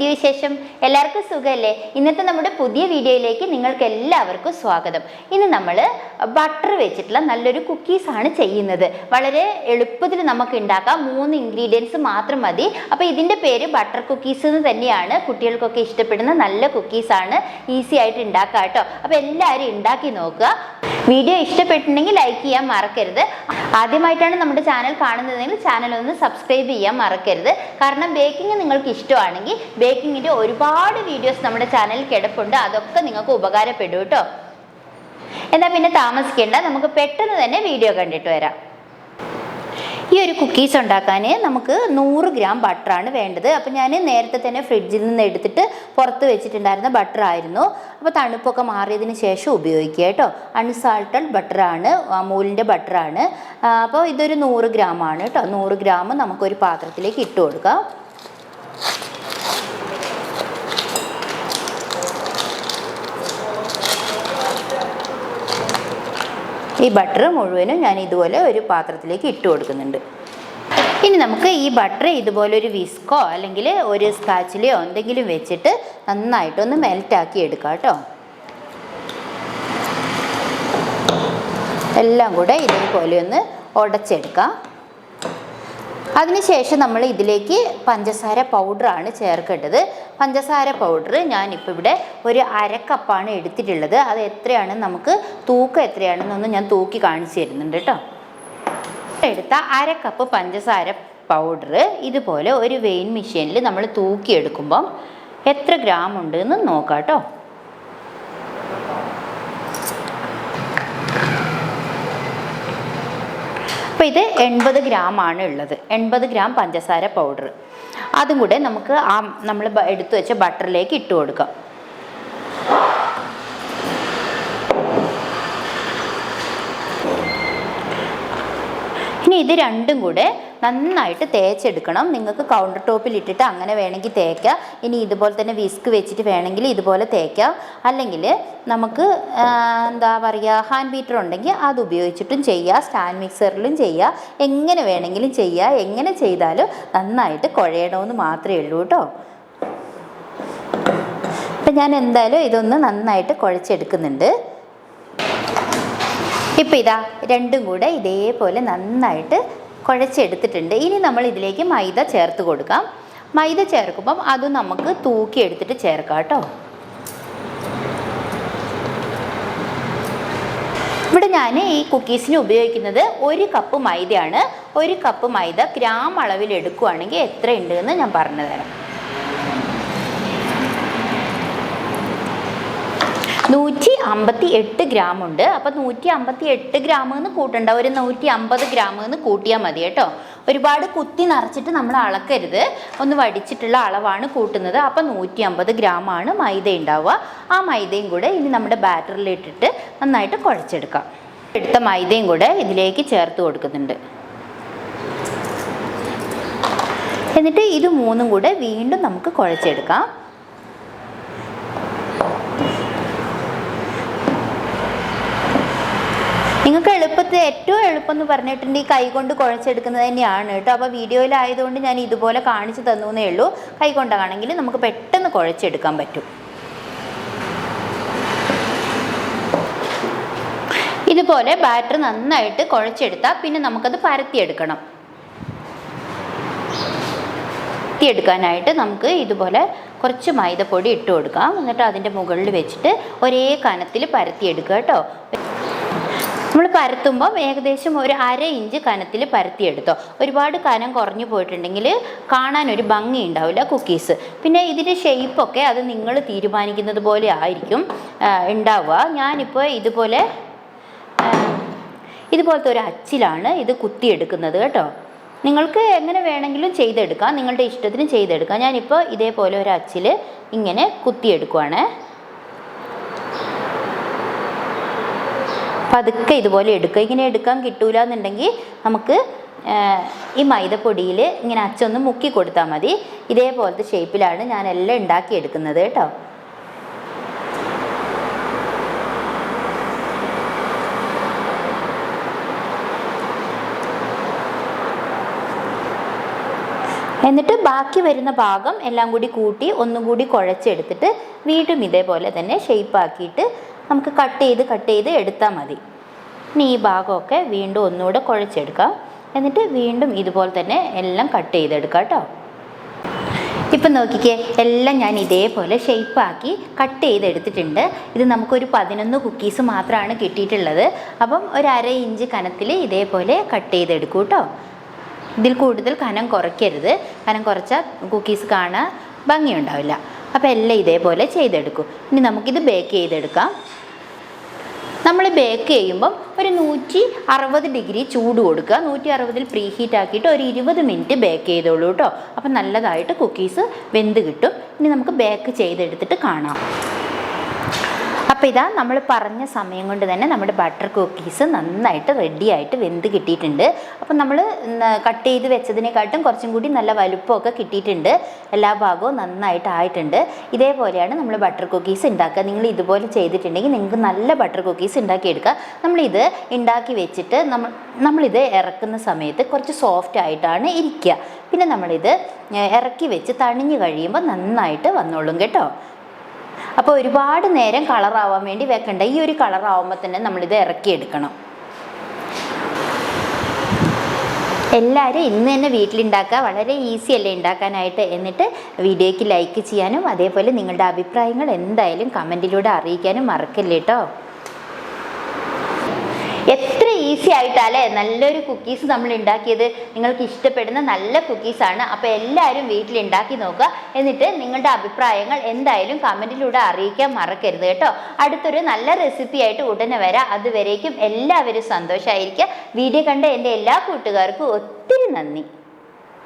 വിശേഷം. എല്ലാവർക്കും സുഖമല്ലേ ഇന്നത്തെ നമ്മുടെ പുതിയ വീഡിയോയിലേക്ക് നിങ്ങൾക്ക് എല്ലാവർക്കും സ്വാഗതം. ഇന്ന് നമ്മൾ ബട്ടർ വെച്ചിട്ടുള്ള നല്ലൊരു കുക്കീസാണ് ചെയ്യുന്നത്. വളരെ എളുപ്പത്തിൽ നമുക്ക് ഉണ്ടാക്കാം. മൂന്ന് ഇൻഗ്രീഡിയൻസ് മാത്രം മതി. അപ്പോൾ ഇതിന്റെ പേര് ബട്ടർ കുക്കീസ് എന്ന് തന്നെയാണ്. കുട്ടികൾക്കൊക്കെ ഇഷ്ടപ്പെടുന്ന നല്ല കുക്കീസാണ് ഈസി ആയിട്ട് ഉണ്ടാക്കാം കേട്ടോ. അപ്പോൾ എല്ലാവരും ഉണ്ടാക്കി നോക്കുക. വീഡിയോ ഇഷ്ടപ്പെട്ടിട്ടുണ്ടെങ്കിൽ ലൈക്ക് ചെയ്യാൻ മറക്കരുത്. ആദ്യമായിട്ടാണ് നമ്മുടെ ചാനൽ കാണുന്നതെങ്കിൽ ചാനൽ ഒന്ന് സബ്സ്ക്രൈബ് ചെയ്യാൻ മറക്കരുത്. കാരണം ബേക്കിംഗ് നിങ്ങൾക്ക് ഇഷ്ടമാണെങ്കിൽ ബേക്കിങ്ങിന്റെ ഒരുപാട് വീഡിയോസ് നമ്മുടെ ചാനലിൽ കിടപ്പുണ്ട്. അതൊക്കെ നിങ്ങൾക്ക് ഉപകാരപ്പെടും കേട്ടോ. എന്നാൽ പിന്നെ താമസിക്കേണ്ട നമുക്ക് പെട്ടെന്ന് തന്നെ വീഡിയോ കണ്ടിട്ട് വരാം. ഈ ഒരു കുക്കീസ് ഉണ്ടാക്കാൻ നമുക്ക് നൂറ് ഗ്രാം ബട്ടറാണ് വേണ്ടത്. അപ്പോൾ ഞാൻ നേരത്തെ തന്നെ ഫ്രിഡ്ജിൽ നിന്ന് എടുത്തിട്ട് പുറത്ത് വെച്ചിട്ടുണ്ടായിരുന്ന ബട്ടർ ആയിരുന്നു. അപ്പോൾ തണുപ്പൊക്കെ മാറിയതിന് ശേഷം ഉപയോഗിക്കുക കേട്ടോ. അൺസാൾട്ടഡ് ബട്ടറാണ് അമൂലിന്റെ ബട്ടറാണ് അപ്പോൾ ഇതൊരു നൂറ് ഗ്രാമാണ് കേട്ടോ. നൂറ് ഗ്രാം നമുക്കൊരു പാത്രത്തിലേക്ക് ഇട്ട് കൊടുക്കാം. ഈ ബട്ടർ മുഴുവനും ഞാൻ ഇതുപോലെ ഒരു പാത്രത്തിലേക്ക് ഇട്ട് കൊടുക്കുന്നുണ്ട്. ഇനി നമുക്ക് ഈ ബട്ടർ ഇതുപോലെ ഒരു വിസ്കോ അല്ലെങ്കിൽ ഒരു സ്കാച്ചിലെയോ എന്തെങ്കിലും വെച്ചിട്ട് നന്നായിട്ടൊന്ന് മെൽറ്റാക്കി എടുക്കാം കേട്ടോ. എല്ലാം കൂടെ ഇതേപോലെ ഒന്ന് ഉടച്ചെടുക്കാം. അതിനുശേഷം നമ്മൾ ഇതിലേക്ക് പഞ്ചസാര പൗഡറാണ് ചേർക്കേണ്ടത്. പഞ്ചസാര പൗഡർ ഞാനിപ്പോൾ ഇവിടെ ഒരു അരക്കപ്പാണ് എടുത്തിട്ടുള്ളത്. അത് എത്രയാണ്? നമുക്ക് തൂക്കം എത്രയാണെന്നൊന്ന് ഞാൻ തൂക്കി കാണിച്ചു തരുന്നുണ്ട് കേട്ടോ. എടുത്ത അരക്കപ്പ് കപ്പ് പഞ്ചസാര പൗഡർ ഇതുപോലെ ഒരു വെയിൻ മെഷീനിൽ നമ്മൾ തൂക്കിയെടുക്കുമ്പം എത്ര ഗ്രാം ഉണ്ട് എന്ന് നോക്കാം കേട്ടോ അപ്പോൾ ഇത് എൺപത് ആണ് ഉള്ളത്. എൺപത് ഗ്രാം പഞ്ചസാര പൗഡർ അതും കൂടെ നമുക്ക് ആ നമ്മൾ എടുത്തു വെച്ച ബട്ടറിലേക്ക് ഇട്ട് കൊടുക്കാം. ഇനി ഇത് രണ്ടും കൂടെ നന്നായിട്ട് തേച്ചെടുക്കണം. നിങ്ങൾക്ക് കൗണ്ടർ ടോപ്പിൽ ഇട്ടിട്ട് അങ്ങനെ വേണമെങ്കിൽ തേക്കാം. ഇനി ഇതുപോലെ തന്നെ വിസ്ക് വെച്ചിട്ട് വേണമെങ്കിൽ ഇതുപോലെ തേക്കാം. അല്ലെങ്കിൽ നമുക്ക് എന്താ പറയുക ഹാൻഡ് ബീറ്റർ ഉണ്ടെങ്കിൽ അത് ഉപയോഗിച്ചിട്ടും ചെയ്യുക സ്റ്റാൻഡ് മിക്സറിലും ചെയ്യുക എങ്ങനെ വേണമെങ്കിലും ചെയ്യുക എങ്ങനെ ചെയ്താലും നന്നായിട്ട് കുഴയണമെന്ന് മാത്രമേ ഉള്ളൂ കേട്ടോ. അപ്പം ഞാൻ എന്തായാലും ഇതൊന്ന് നന്നായിട്ട് കുഴച്ചെടുക്കുന്നുണ്ട്. ഇപ്പം ഇതാ രണ്ടും കൂടെ ഇതേപോലെ നന്നായിട്ട് കുഴച്ചെടുത്തിട്ടുണ്ട്. ഇനി നമ്മൾ ഇതിലേക്ക് മൈദ ചേർത്ത് കൊടുക്കാം. മൈദ ചേർക്കുമ്പം അത് നമുക്ക് തൂക്കി എടുത്തിട്ട് ചേർക്കാം കേട്ടോ. ഇവിടെ ഞാൻ ഈ കുക്കീസിന് ഉപയോഗിക്കുന്നത് ഒരു കപ്പ് മൈദയാണ്. ഒരു കപ്പ് മൈദ ഗ്രാം അളവിൽ എടുക്കുകയാണെങ്കിൽ എത്ര ഉണ്ട് എന്ന് ഞാൻ പറഞ്ഞു തരാം നൂറ്റി അമ്പത്തി എട്ട് ഗ്രാം ഉണ്ട്. അപ്പൊ നൂറ്റി അമ്പത്തി എട്ട് ഗ്രാം എന്ന് കൂട്ടണ്ട. ഒരു നൂറ്റി അമ്പത് ഗ്രാം എന്ന് കൂട്ടിയാൽ മതി കേട്ടോ. ഒരുപാട് കുത്തി നിറച്ചിട്ട് നമ്മൾ അളക്കരുത്. ഒന്ന് വടിച്ചിട്ടുള്ള അളവാണ് കൂട്ടുന്നത്. അപ്പൊ നൂറ്റി അമ്പത് ഗ്രാമാണ് മൈദ ഉണ്ടാവുക. ആ മൈദയും കൂടെ ഇനി നമ്മുടെ ബാറ്ററിൽ ഇട്ടിട്ട് നന്നായിട്ട് കുഴച്ചെടുക്കാം. എടുത്ത മൈദയും കൂടെ ഇതിലേക്ക് ചേർത്ത് കൊടുക്കുന്നുണ്ട്. എന്നിട്ട് ഇത് മൂന്നും കൂടെ വീണ്ടും നമുക്ക് കുഴച്ചെടുക്കാം. നിങ്ങൾക്ക് എളുപ്പത്തിൽ ഏറ്റവും എളുപ്പം എന്ന് പറഞ്ഞിട്ടുണ്ടെങ്കിൽ കൈ കൊണ്ട് കുഴച്ചെടുക്കുന്നത് തന്നെയാണ് കേട്ടോ. അപ്പോൾ വീഡിയോയിലായതുകൊണ്ട് ഞാൻ ഇതുപോലെ കാണിച്ചു തന്നു എന്നേ ഉള്ളൂ. കൈ കൊണ്ടാണെങ്കിൽ നമുക്ക് പെട്ടെന്ന് കുഴച്ചെടുക്കാൻ പറ്റും. ഇതുപോലെ ബാറ്റർ നന്നായിട്ട് കുഴച്ചെടുത്താൽ പിന്നെ നമുക്കത് പരത്തിയെടുക്കണം. പരത്തിയെടുക്കാനായിട്ട് നമുക്ക് ഇതുപോലെ കുറച്ച് മൈദപ്പൊടി ഇട്ട് കൊടുക്കാം എന്നിട്ട് അതിന്റെ മുകളിൽ വെച്ചിട്ട് ഒരേ കനത്തിൽ പരത്തിയെടുക്കുക കേട്ടോ. നമ്മൾ പരത്തുമ്പോൾ ഏകദേശം ഒരു അര ഇഞ്ച് കനത്തിൽ പരത്തിയെടുത്തോ. ഒരുപാട് കനം കുറഞ്ഞു പോയിട്ടുണ്ടെങ്കിൽ കാണാൻ ഒരു ഭംഗി ഉണ്ടാവില്ല കുക്കീസ് പിന്നെ ഇതിന്റെ ഷേപ്പൊക്കെ അത് നിങ്ങൾ തീരുമാനിക്കുന്നത് പോലെ ആയിരിക്കും ഉണ്ടാവുക. ഞാനിപ്പോൾ ഇതുപോലെ ഇതുപോലത്തെ ഒരു അച്ചിലാണ് ഇത് കുത്തിയെടുക്കുന്നത് കേട്ടോ. നിങ്ങൾക്ക് എങ്ങനെ വേണമെങ്കിലും ചെയ്തെടുക്കാം. നിങ്ങളുടെ ഇഷ്ടത്തിന് ചെയ്തെടുക്കാം. ഞാനിപ്പോൾ ഇതേപോലെ ഒരു അച്ചിൽ ഇങ്ങനെ കുത്തിയെടുക്കുവാണേ. പതുക്കെ ഇതുപോലെ എടുക്കുക. ഇങ്ങനെ എടുക്കാൻ കിട്ടൂല എന്നുണ്ടെങ്കിൽ നമുക്ക് ഈ മൈദപ്പൊടിയിൽ ഇങ്ങനെ അച്ചൊന്ന് മുക്കി കൊടുത്താൽ മതി. ഇതേപോലത്തെ ഷേപ്പിലാണ് ഞാൻ എല്ലാം ഉണ്ടാക്കിയെടുക്കുന്നത് കേട്ടോ. എന്നിട്ട് ബാക്കി വരുന്ന ഭാഗം എല്ലാം കൂടി കൂട്ടി ഒന്നും കൂടി കുഴച്ചെടുത്തിട്ട് വീണ്ടും ഇതേപോലെ തന്നെ ഷെയ്പ്പാക്കിയിട്ട് നമുക്ക് കട്ട് ചെയ്ത് കട്ട് ചെയ്ത് എടുത്താൽ മതി. ഇനി ഈ ഭാഗമൊക്കെ വീണ്ടും ഒന്നുകൂടെ കുഴച്ചെടുക്കാം. എന്നിട്ട് വീണ്ടും ഇതുപോലെ തന്നെ എല്ലാം കട്ട് ചെയ്തെടുക്കാം കേട്ടോ. ഇപ്പം നോക്കിക്കേ എല്ലാം ഞാൻ ഇതേപോലെ ഷെയ്പ്പാക്കി കട്ട് ചെയ്തെടുത്തിട്ടുണ്ട്. ഇത് നമുക്കൊരു പതിനൊന്ന് കുക്കീസ് മാത്രമാണ് കിട്ടിയിട്ടുള്ളത്. അപ്പം ഒരു അര ഇഞ്ച് കനത്തിൽ ഇതേപോലെ കട്ട് ചെയ്തെടുക്കൂ കേട്ടോ. ഇതിൽ കൂടുതൽ കനം കുറയ്ക്കരുത്. കനം കുറച്ചാൽ കുക്കീസ് കാണാൻ ഭംഗിയുണ്ടാവില്ല. അപ്പോൾ എല്ലാം ഇതേപോലെ ചെയ്തെടുക്കും. ഇനി നമുക്കിത് ബേക്ക് ചെയ്തെടുക്കാം. നമ്മൾ ബേക്ക് ചെയ്യുമ്പം ഒരു നൂറ്റി അറുപത് ഡിഗ്രി ചൂട് കൊടുക്കുക. നൂറ്റി അറുപതിൽ പ്രീ ഹീറ്റ് ആക്കിയിട്ട് ഒരു ഇരുപത് മിനിറ്റ് ബേക്ക് ചെയ്തോളൂ കേട്ടോ അപ്പം നല്ലതായിട്ട് കുക്കീസ് വെന്ത് കിട്ടും. ഇനി നമുക്ക് ബേക്ക് ചെയ്തെടുത്തിട്ട് കാണാം. അപ്പോൾ ഇതാ നമ്മൾ പറഞ്ഞ സമയം കൊണ്ട് തന്നെ നമ്മുടെ ബട്ടർ കുക്കീസ് നന്നായിട്ട് റെഡി ആയിട്ട് വെന്ത് കിട്ടിയിട്ടുണ്ട്. അപ്പം നമ്മൾ കട്ട് ചെയ്ത് വെച്ചതിനെക്കാട്ടും കുറച്ചും കൂടി നല്ല വലുപ്പമൊക്കെ കിട്ടിയിട്ടുണ്ട്. എല്ലാ ഭാഗവും നന്നായിട്ട് ആയിട്ടുണ്ട്. ഇതേപോലെയാണ് നമ്മൾ ബട്ടർ കുക്കീസ് ഉണ്ടാക്കുക. നിങ്ങൾ ഇതുപോലെ ചെയ്തിട്ടുണ്ടെങ്കിൽ നിങ്ങൾക്ക് നല്ല ബട്ടർ കുക്കീസ് ഉണ്ടാക്കിയെടുക്കുക. നമ്മളിത് ഉണ്ടാക്കി വെച്ചിട്ട് നമ്മൾ നമ്മളിത് ഇറക്കുന്ന സമയത്ത് കുറച്ച് സോഫ്റ്റ് ആയിട്ടാണ് ഇരിക്കുക. പിന്നെ നമ്മളിത് ഇറക്കി വെച്ച് തണിഞ്ഞ് കഴിയുമ്പോൾ നന്നായിട്ട് വന്നോളും കേട്ടോ. അപ്പോൾ ഒരുപാട് നേരം കളറാവാൻ വേണ്ടി വെക്കണ്ട. ഈ ഒരു കളറാവുമ്പോൾ തന്നെ നമ്മളിത് ഇറക്കിയെടുക്കണം. എല്ലാവരും ഇന്ന് തന്നെ വീട്ടിലുണ്ടാക്കുക. വളരെ ഈസി അല്ലേ ഉണ്ടാക്കാനായിട്ട്? എന്നിട്ട് വീഡിയോയ്ക്ക് ലൈക്ക് ചെയ്യാനും അതേപോലെ നിങ്ങളുടെ അഭിപ്രായങ്ങൾ എന്തായാലും കമന്റിലൂടെ അറിയിക്കാനും മറക്കല്ലേ കേട്ടോ എത്ര ഈസി ആയിട്ടല്ലേ നല്ലൊരു കുക്കീസ് നമ്മൾ ഉണ്ടാക്കിയത് നിങ്ങൾക്ക് ഇഷ്ടപ്പെടുന്ന നല്ല കുക്കീസാണ് അപ്പോൾ എല്ലാവരും വീട്ടിൽ ഉണ്ടാക്കി നോക്കുക. എന്നിട്ട് നിങ്ങളുടെ അഭിപ്രായങ്ങൾ എന്തായാലും കമന്റിലൂടെ അറിയിക്കാൻ മറക്കരുത് കേട്ടോ. അടുത്തൊരു നല്ല റെസിപ്പി ആയിട്ട് ഉടനെ വരാം. അതുവരേക്കും എല്ലാവരും സന്തോഷമായിരിക്കുക വീഡിയോ കണ്ട എന്റെ എല്ലാ കൂട്ടുകാർക്കും ഒത്തിരി നന്ദി.